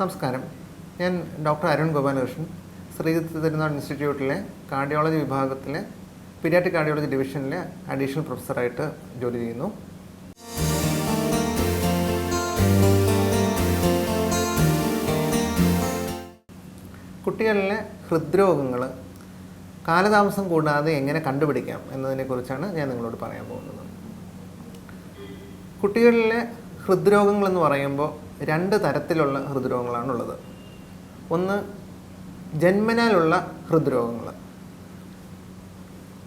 നമസ്കാരം. ഞാൻ ഡോക്ടർ അരുൺ ഗോപാലകൃഷ്ണൻ ശ്രീജിത്ത് തിരുനാൾ ഇൻസ്റ്റിറ്റ്യൂട്ടിലെ കാർഡിയോളജി വിഭാഗത്തിലെ പീഡിയാട്രിക് കാർഡിയോളജി ഡിവിഷനിലെ അഡീഷണൽ പ്രൊഫസറായിട്ട് ജോലി ചെയ്യുന്നു. കുട്ടികളിലെ ഹൃദ്രോഗങ്ങൾ കാലതാമസം കൂടാതെ എങ്ങനെ കണ്ടുപിടിക്കാം എന്നതിനെക്കുറിച്ചാണ് ഞാൻ നിങ്ങളോട് പറയാൻ പോകുന്നത്. കുട്ടികളിലെ ഹൃദ്രോഗങ്ങളെന്ന് പറയുമ്പോൾ രണ്ട് തരത്തിലുള്ള ഹൃദ്രോഗങ്ങളാണുള്ളത്. ഒന്ന് ജന്മനാലുള്ള ഹൃദ്രോഗങ്ങൾ.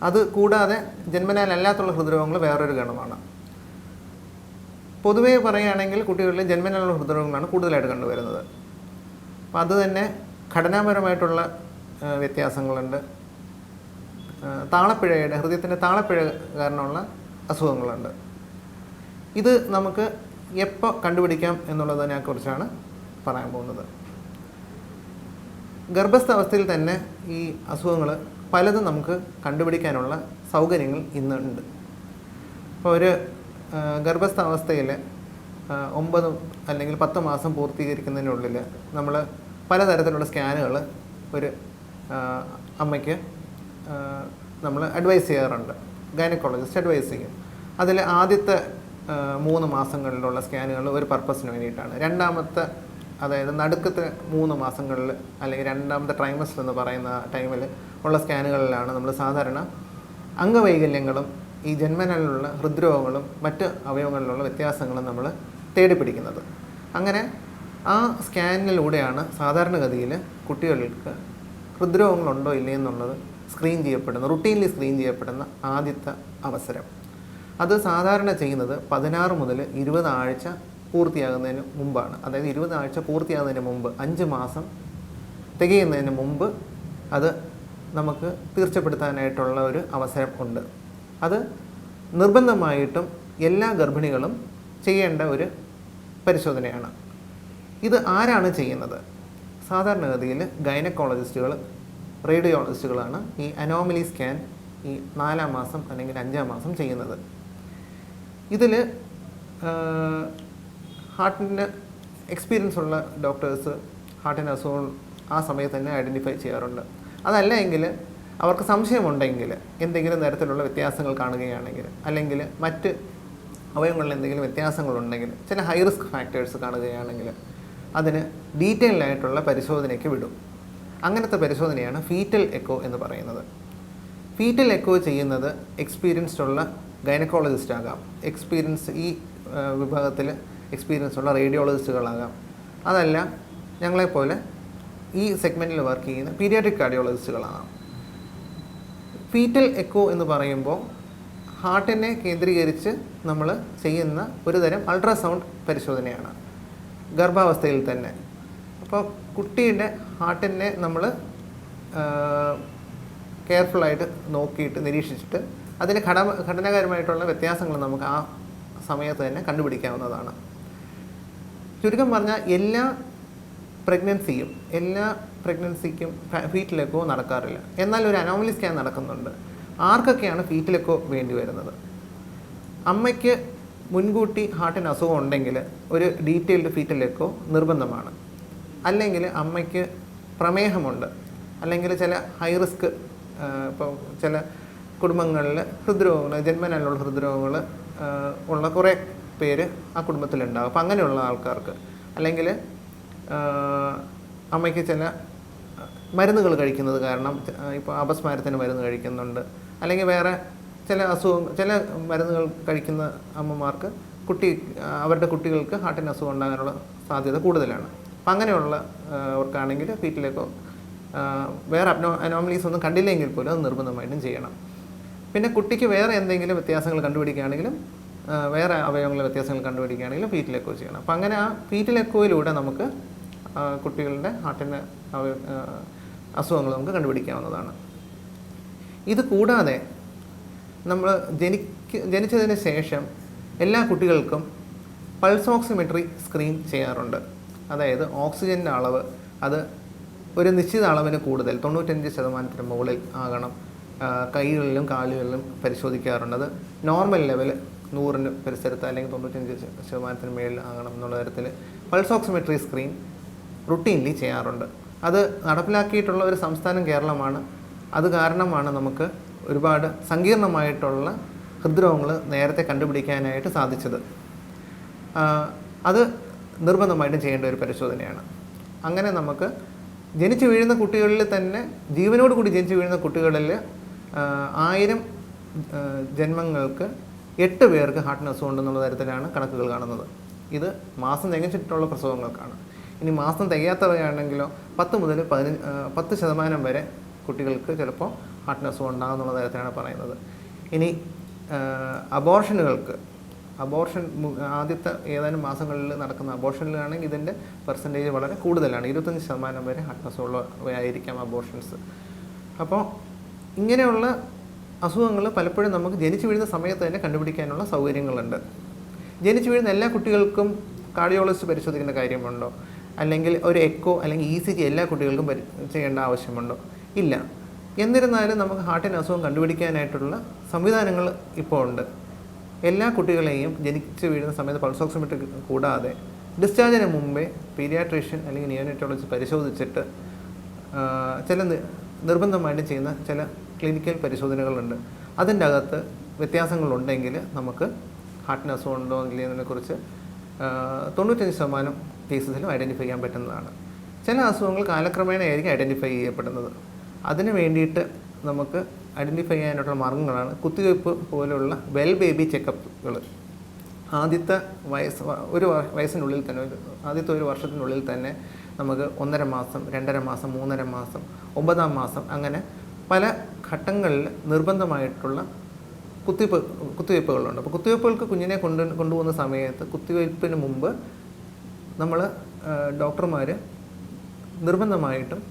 അത് കൂടാതെ ജന്മനാലല്ലാത്തുള്ള ഹൃദ്രോഗങ്ങൾ വേറൊരു ഗണമാണ്. പൊതുവേ പറയുകയാണെങ്കിൽ കുട്ടികളിൽ ജന്മനാലുള്ള ഹൃദ്രോഗങ്ങളാണ് കൂടുതലായിട്ട് കണ്ടുവരുന്നത്. അപ്പം അത് തന്നെ ഘടനാപരമായിട്ടുള്ള വ്യത്യാസങ്ങളുണ്ട്. താളപ്പിഴയുടെ ഹൃദയത്തിന്റെ താളപ്പിഴ കാരണമുള്ള അസുഖങ്ങളുണ്ട്. ഇത് നമുക്ക് എപ്പോൾ കണ്ടുപിടിക്കാം എന്നുള്ളതിനെ കുറിച്ചാണ് പറയാൻ പോകുന്നത്. ഗർഭസ്ഥ അവസ്ഥയിൽ തന്നെ ഈ അസുഖങ്ങൾ പലതും നമുക്ക് കണ്ടുപിടിക്കാനുള്ള സൗകര്യങ്ങൾ ഇന്നുണ്ട്. ഇപ്പോൾ ഒരു ഗർഭസ്ഥ അവസ്ഥയിൽ ഒമ്പത് അല്ലെങ്കിൽ പത്ത് മാസം പൂർത്തീകരിക്കുന്നതിനുള്ളിൽ നമ്മൾ പലതരത്തിലുള്ള സ്കാനുകൾ ഒരു അമ്മയ്ക്ക് നമ്മൾ അഡ്വൈസ് ചെയ്യാറുണ്ട്. ഗൈനക്കോളജിസ്റ്റ് അഡ്വൈസ് ചെയ്യും. അതിൽ ആദ്യത്തെ മൂന്ന് മാസങ്ങളിലുള്ള സ്കാനുകൾ ഒരു പർപ്പസിന് വേണ്ടിയിട്ടാണ്. രണ്ടാമത്തെ അതായത് നടുക്കത്തെ മൂന്ന് മാസങ്ങളിൽ അല്ലെങ്കിൽ രണ്ടാമത്തെ ട്രൈമസ്റ്റർ എന്ന് പറയുന്ന ടൈമിൽ ഉള്ള സ്കാനുകളിലാണ് നമ്മൾ സാധാരണ അംഗവൈകല്യങ്ങളും ഈ ജന്മനാലുള്ള ഹൃദ്രോഗങ്ങളും മറ്റ് അവയവങ്ങളിലുള്ള വ്യത്യാസങ്ങളും നമ്മൾ തേടിപ്പിടിക്കുന്നത്. അങ്ങനെ ആ സ്കാനിലൂടെയാണ് സാധാരണഗതിയിൽ കുട്ടികൾക്ക് ഹൃദ്രോഗങ്ങളുണ്ടോ ഇല്ലേ എന്നുള്ളത് സ്ക്രീൻ ചെയ്യപ്പെടുന്ന റുട്ടീൻലി സ്ക്രീൻ ചെയ്യപ്പെടുന്ന ആദ്യത്തെ അവസരം. അത് സാധാരണ ചെയ്യുന്നത് പതിനാറ് മുതൽ ഇരുപത് ആഴ്ച പൂർത്തിയാകുന്നതിന് മുമ്പാണ്. അതായത് ഇരുപത് ആഴ്ച പൂർത്തിയാകുന്നതിന് മുമ്പ് അഞ്ച് മാസം തികയുന്നതിന് മുമ്പ് അത് നമുക്ക് തീർച്ചപ്പെടുത്താനായിട്ടുള്ള ഒരു അവസരം ഉണ്ട്. അത് നിർബന്ധമായിട്ടും എല്ലാ ഗർഭിണികളും ചെയ്യേണ്ട ഒരു പരിശോധനയാണ്. ഇത് ആരാണ് ചെയ്യുന്നത്? സാധാരണഗതിയിൽ ഗൈനക്കോളജിസ്റ്റുകൾ റേഡിയോളജിസ്റ്റുകളാണ് ഈ അനോമലി സ്കാൻ ഈ നാലാം മാസം അല്ലെങ്കിൽ അഞ്ചാം മാസം ചെയ്യുന്നത്. ഇതിൽ ഹാർട്ടിന് എക്സ്പീരിയൻസ് ഉള്ള ഡോക്ടേഴ്സ് ഹാർട്ടിന് അസുഖം ആ സമയത്ത് തന്നെ ഐഡന്റിഫൈ ചെയ്യാറുണ്ട്. അതല്ല എങ്കിൽ അവർക്ക് സംശയമുണ്ടെങ്കിൽ എന്തെങ്കിലും തരത്തിലുള്ള വ്യത്യാസങ്ങൾ കാണുകയാണെങ്കിൽ അല്ലെങ്കിൽ മറ്റ് അവയവങ്ങളിൽ എന്തെങ്കിലും വ്യത്യാസങ്ങളുണ്ടെങ്കിൽ ചില ഹൈ റിസ്ക് ഫാക്ടേഴ്സ് കാണുകയാണെങ്കിൽ അതിന് ഡീറ്റെയിൽഡ് ആയിട്ടുള്ള പരിശോധനയ്ക്ക് വിടും. അങ്ങനത്തെ പരിശോധനയാണ് ഫീറ്റൽ എക്കോ എന്ന് പറയുന്നത്. ഫീറ്റൽ എക്കോ ചെയ്യുന്നത് എക്സ്പീരിയൻസ്ഡ് ഉള്ള ഗൈനക്കോളജിസ്റ്റ് ആകാം എക്സ്പീരിയൻസ് ഈ വിഭാഗത്തിൽ എക്സ്പീരിയൻസ് ഉള്ള റേഡിയോളജിസ്റ്റുകളാകാം. അതല്ല ഞങ്ങളെപ്പോലെ ഈ സെഗ്മെന്റിൽ വർക്ക് ചെയ്യുന്ന പീരിയാട്രിക് കാർഡിയോളജിസ്റ്റുകളാകാം. ഫീറ്റൽ എക്കോ എന്ന് പറയുമ്പോൾ ഹാർട്ടിനെ കേന്ദ്രീകരിച്ച് നമ്മൾ ചെയ്യുന്ന ഒരു തരം അൾട്രാസൗണ്ട് പരിശോധനയാണ്. ഗർഭാവസ്ഥയിൽ തന്നെ. അപ്പോൾ കുട്ടിയുടെ ഹാർട്ടിനെ നമ്മൾ കെയർഫുള്ളായിട്ട് നോക്കിയിട്ട് നിരീക്ഷിച്ചിട്ട് അതിന് ഘട ഘടനാപരമായിട്ടുള്ള വ്യത്യാസങ്ങൾ നമുക്ക് ആ സമയത്ത് തന്നെ കണ്ടുപിടിക്കാവുന്നതാണ്. ചുരുക്കം പറഞ്ഞാൽ എല്ലാ പ്രഗ്നൻസിയും എല്ലാ പ്രഗ്നൻസിക്കും ഫീറ്റിലെക്കോ നടക്കാറില്ല. എന്നാൽ ഒരു അനോമലി സ്കാൻ നടക്കുന്നുണ്ട്. ആർക്കൊക്കെയാണ് ഫീറ്റിലെക്കോ വേണ്ടി വരുന്നത്? അമ്മയ്ക്ക് മുൻകൂട്ടി ഹാർട്ടിന് അസുഖം ഉണ്ടെങ്കിൽ ഒരു ഡീറ്റെയിൽഡ് ഫീറ്റിലെക്കോ നിർബന്ധമാണ്. അല്ലെങ്കിൽ അമ്മയ്ക്ക് പ്രമേഹമുണ്ട്. അല്ലെങ്കിൽ ചില ഹൈ റിസ്ക് ഇപ്പോൾ ചില കുടുംബങ്ങളിൽ ഹൃദ്രോഗങ്ങൾ ജന്മനാലുള്ള ഹൃദ്രോഗങ്ങൾ ഉള്ള കുറേ പേര് ആ കുടുംബത്തിലുണ്ടാകും അപ്പം അങ്ങനെയുള്ള ആൾക്കാർക്ക് അല്ലെങ്കിൽ അമ്മയ്ക്ക് ചില മരുന്നുകൾ കഴിക്കുന്നത് കാരണം ഇപ്പോൾ അപസ്മാരത്തിന് മരുന്ന് കഴിക്കുന്നുണ്ട്. അല്ലെങ്കിൽ വേറെ ചില അസുഖം ചില മരുന്നുകൾ കഴിക്കുന്ന അമ്മമാർക്ക് കുട്ടി അവരുടെ കുട്ടികൾക്ക് ഹാർട്ടിന് അസുഖം ഉണ്ടാകാനുള്ള സാധ്യത കൂടുതലാണ്. അപ്പം അങ്ങനെയുള്ള അവർക്കാണെങ്കിൽ ആ, വേറെ അബ്നോ അനോമലീസ് ഒന്നും കണ്ടില്ലെങ്കിൽ പോലും അത് നിർബന്ധമായിട്ടും ചെയ്യണം. പിന്നെ കുട്ടിക്ക് വേറെ എന്തെങ്കിലും വ്യത്യാസങ്ങൾ കണ്ടുപിടിക്കുകയാണെങ്കിലും വേറെ അവയവങ്ങളിലെ വ്യത്യാസങ്ങൾ കണ്ടുപിടിക്കുകയാണെങ്കിലും ഫീറ്റിൽ എക്കോ ചെയ്യണം. അപ്പം അങ്ങനെ ആ ഫീറ്റിൽ എക്കോയിലൂടെ നമുക്ക് കുട്ടികളുടെ ആ, അസുഖങ്ങൾ നമുക്ക് കണ്ടുപിടിക്കാവുന്നതാണ്. ഇത് കൂടാതെ നമ്മൾ ജനിക്ക് ജനിച്ചതിന് ശേഷം എല്ലാ കുട്ടികൾക്കും പൾസ് ഓക്സിമെട്രി സ്ക്രീൻ ചെയ്യാറുണ്ട്. അതായത് ഓക്സിജന്റെ അളവ് അത് ഒരു നിശ്ചിത അളവിന് കൂടുതൽ തൊണ്ണൂറ്റഞ്ച് ശതമാനത്തിന് മുകളിൽ ആകണം. കൈകളിലും കാലുകളിലും പരിശോധിക്കാറുണ്ട്. നോർമൽ ലെവൽ നൂറിന് പരിസരത്ത് അല്ലെങ്കിൽ തൊണ്ണൂറ്റഞ്ച് ശതമാനത്തിന് മേളിൽ ആകണം എന്നുള്ള തരത്തിൽ പൾസ് ഓക്സിമെട്രി സ്ക്രീൻ റുട്ടീൻലി ചെയ്യാറുണ്ട്. അത് നടപ്പിലാക്കിയിട്ടുള്ള ഒരു സംസ്ഥാനം കേരളമാണ്. അത് കാരണമാണ് നമുക്ക് ഒരുപാട് സങ്കീർണമായിട്ടുള്ള ഹൃദ്രോഗങ്ങൾ നേരത്തെ കണ്ടുപിടിക്കാനായിട്ട് സാധിച്ചത്. അത് നിർബന്ധമായിട്ടും ചെയ്യേണ്ട ഒരു പരിശോധനയാണ്. അങ്ങനെ നമുക്ക് ജനിച്ചു വീഴുന്ന കുട്ടികളിൽ തന്നെ ജീവനോട് കൂടി ജനിച്ചു വീഴുന്ന കുട്ടികളിൽ ആയിരം ജന്മങ്ങൾക്ക് എട്ട് പേർക്ക് ഹാർട്ടിന് അസുഖം ഉണ്ടെന്നുള്ള തരത്തിലാണ് കണക്കുകൾ കാണുന്നത്. ഇത് മാസം തികച്ചിട്ടുള്ള പ്രസവങ്ങൾക്കാണ്. ഇനി മാസം തികയാത്തവയാണെങ്കിലോ പത്ത് മുതൽ പതിനഞ്ച് പത്ത് ശതമാനം വരെ കുട്ടികൾക്ക് ചിലപ്പോൾ ഹാർട്ടിന് അസുഖം ഉണ്ടാകുന്നുള്ള തരത്തിലാണ് പറയുന്നത്. ഇനി അബോർഷനുകൾക്ക് അബോർഷൻ ആദ്യത്തെ ഏതാനും മാസങ്ങളിൽ നടക്കുന്ന അബോർഷനിലാണെങ്കിൽ ഇതിന്റെ പെർസെന്റേജ് വളരെ കൂടുതലാണ്. ഇരുപത്തഞ്ച് ശതമാനം വരെ ഹാർട്ട് അസുഖമുള്ളവയായിരിക്കാം അബോർഷൻസ് അപ്പോൾ ഇങ്ങനെയുള്ള അസുഖങ്ങൾ പലപ്പോഴും നമുക്ക് ജനിച്ചു വീഴുന്ന സമയത്ത് തന്നെ കണ്ടുപിടിക്കാനുള്ള സൗകര്യങ്ങളുണ്ട്. ജനിച്ചു വീഴുന്ന എല്ലാ കുട്ടികൾക്കും കാർഡിയോളജിസ്റ്റ് പരിശോധിക്കേണ്ട കാര്യമുണ്ടോ? അല്ലെങ്കിൽ ഒരു എക്കോ അല്ലെങ്കിൽ ഇ സി ജി എല്ലാ കുട്ടികൾക്കും ചെയ്യേണ്ട ആവശ്യമുണ്ടോ? ഇല്ല. എന്നിരുന്നാലും നമുക്ക് ഹാർട്ടിന് അസുഖം കണ്ടുപിടിക്കാനായിട്ടുള്ള സംവിധാനങ്ങൾ ഇപ്പോൾ ഉണ്ട്. എല്ലാ കുട്ടികളെയും ജനിച്ചു വീഴുന്ന സമയത്ത് പൾസ് ഓക്സിമീറ്റർ കൂടാതെ ഡിസ്ചാർജിന് മുമ്പേ പീഡിയാട്രീഷ്യൻ അല്ലെങ്കിൽ നിയോനറ്റോളജിസ്റ്റ് പരിശോധിച്ചിട്ട് ചില നിർബന്ധമായിട്ടും ചെയ്യുന്ന ചില ക്ലിനിക്കൽ പരിശോധനകളുണ്ട്. അതിന്റെ അകത്ത് വ്യത്യാസങ്ങളുണ്ടെങ്കിൽ നമുക്ക് ഹാർട്ടിന് അസുഖം ഉണ്ടോ ഇല്ലയെന്നതിനെക്കുറിച്ച് തൊണ്ണൂറ്റഞ്ച് ശതമാനം കേസസിലും ഐഡന്റിഫൈ ചെയ്യാൻ പറ്റുന്നതാണ്. ചില അസുഖങ്ങൾ കാലക്രമേണ ആയിരിക്കും ഐഡന്റിഫൈ ചെയ്യപ്പെടുന്നത്. അതിന് വേണ്ടിയിട്ട് നമുക്ക് ഐഡന്റിഫൈ ചെയ്യാനായിട്ടുള്ള മാർഗങ്ങളാണ് കുത്തിവയ്പ്പ് പോലെയുള്ള വെൽ ബേബി ചെക്കപ്പുകൾ ആദ്യത്തെ വയസ്സ് ഒരു വയസ്സിനുള്ളിൽ തന്നെ ആദ്യത്തെ ഒരു വർഷത്തിനുള്ളിൽ തന്നെ നമുക്ക് ഒന്നര മാസം രണ്ടര മാസം മൂന്നര മാസം ഒമ്പതാം മാസം അങ്ങനെ പല ഘട്ടങ്ങളിൽ നിർബന്ധമായിട്ടുള്ള കുത്തിവയ്പ്പ് കുത്തിവയ്പ്പുകളുണ്ട് അപ്പോൾ കുത്തിവയ്പ്പുകൾക്ക് കുഞ്ഞിനെ കൊണ്ട് കൊണ്ടുപോകുന്ന സമയത്ത് കുത്തിവയ്പ്പിന് മുമ്പ് നമ്മൾ ഡോക്ടർമാർ നിർബന്ധമായിട്ടും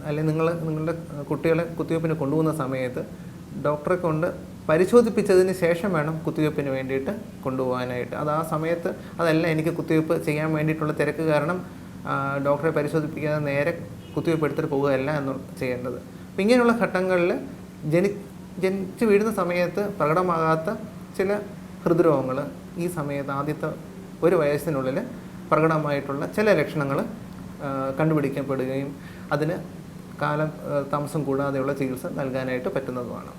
അല്ലെങ്കിൽ നിങ്ങൾ നിങ്ങളുടെ കുട്ടികളെ കുത്തിവയ്പ്പിന് കൊണ്ടുപോകുന്ന സമയത്ത് ഡോക്ടറെ കൊണ്ട് പരിശോധിപ്പിച്ചതിന് ശേഷം വേണം കുത്തിവയ്പ്പിന് വേണ്ടിയിട്ട് കൊണ്ടുപോകാനായിട്ട്. അത് ആ സമയത്ത് അതല്ല എനിക്ക് കുത്തിവയ്പ്പ് ചെയ്യാൻ വേണ്ടിയിട്ടുള്ള തിരക്ക് കാരണം ഡോക്ടറെ പരിശോധിപ്പിക്കാതെ നേരെ കുത്തിവയ്പ്പ് എടുത്തിട്ട് പോവുകയല്ല എന്ന് ചെയ്യേണ്ടത്. അപ്പം ഇങ്ങനെയുള്ള ഘട്ടങ്ങളിൽ ജനി ജനിച്ച് വീഴുന്ന സമയത്ത് പ്രകടമാകാത്ത ചില ഹൃദ്രോഗങ്ങൾ ഈ സമയത്ത് ആദ്യത്തെ ഒരു വയസ്സിനുള്ളിൽ പ്രകടമായിട്ടുള്ള ചില ലക്ഷണങ്ങൾ കണ്ടുപിടിക്കപ്പെടുകയും അതിന് കാലം താമസം കൂടാതെയുള്ള ചികിത്സ നൽകാനായിട്ട് പറ്റുന്നതുമാണ്.